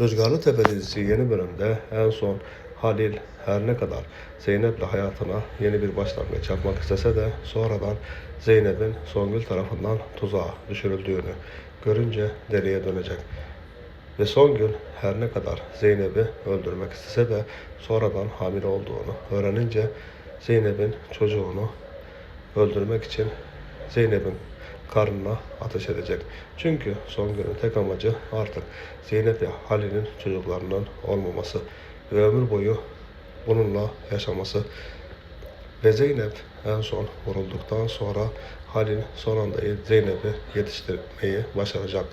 Rüzgarlı Tepe dizisi yeni bölümde en son Halil her ne kadar Zeynep'le hayatına yeni bir başlangıç yapmak istese de sonradan Zeynep'in Songül tarafından tuzağa düşürüldüğünü görünce deliye dönecek. Ve Songül her ne kadar Zeynep'i öldürmek istese de sonradan hamile olduğunu öğrenince Zeynep'in çocuğunu öldürmek için Zeynep'in karnına ateş edecek. Çünkü Songül'ün tek amacı artık Zeynep ve Halil'in çocuklarının olmaması ve ömür boyu bununla yaşaması. Ve Zeynep en son vurulduktan sonra Halil son anda Zeynep'i yetiştirmeyi başaracak.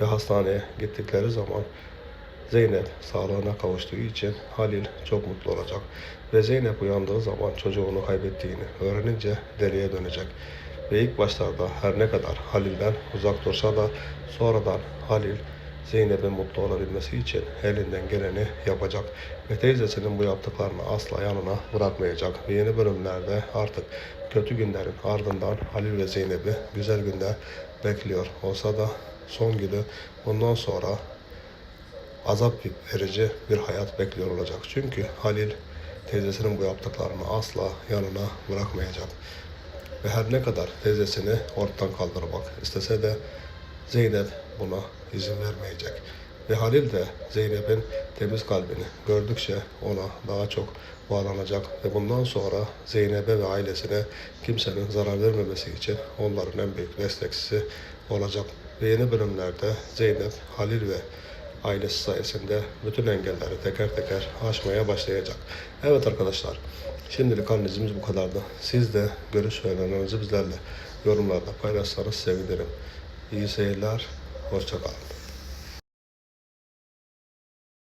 Ve hastaneye gittikleri zaman Zeynep sağlığına kavuştuğu için Halil çok mutlu olacak. Ve Zeynep uyandığı zaman çocuğunu kaybettiğini öğrenince deliye dönecek. Ve ilk başlarda her ne kadar Halil'den uzak dursa da sonradan Halil Zeynep'in mutlu olabilmesi için elinden geleni yapacak. Ve teyzesinin bu yaptıklarını asla yanına bırakmayacak. Ve yeni bölümlerde artık kötü günlerin ardından Halil ve Zeynep'i güzel günler bekliyor. Olsa da son günü bundan sonra azap verici bir hayat bekliyor olacak. Çünkü Halil teyzesinin bu yaptıklarını asla yanına bırakmayacak. Ve her ne kadar teyzesini ortadan kaldırmak istese de Zeynep buna izin vermeyecek. Ve Halil de Zeynep'in temiz kalbini gördükçe ona daha çok bağlanacak ve bundan sonra Zeynep'e ve ailesine kimsenin zarar vermemesi için onların en büyük destekçisi olacak. Ve yeni bölümlerde Zeynep, Halil ve ailesi sayesinde bütün engelleri teker teker aşmaya başlayacak. Evet arkadaşlar, şimdilik analizimiz bu kadardı. Siz de görüş ve önerilerinizi bizlerle yorumlarda paylaşsanız sevinirim. İyi seyirler, hoşçakalın.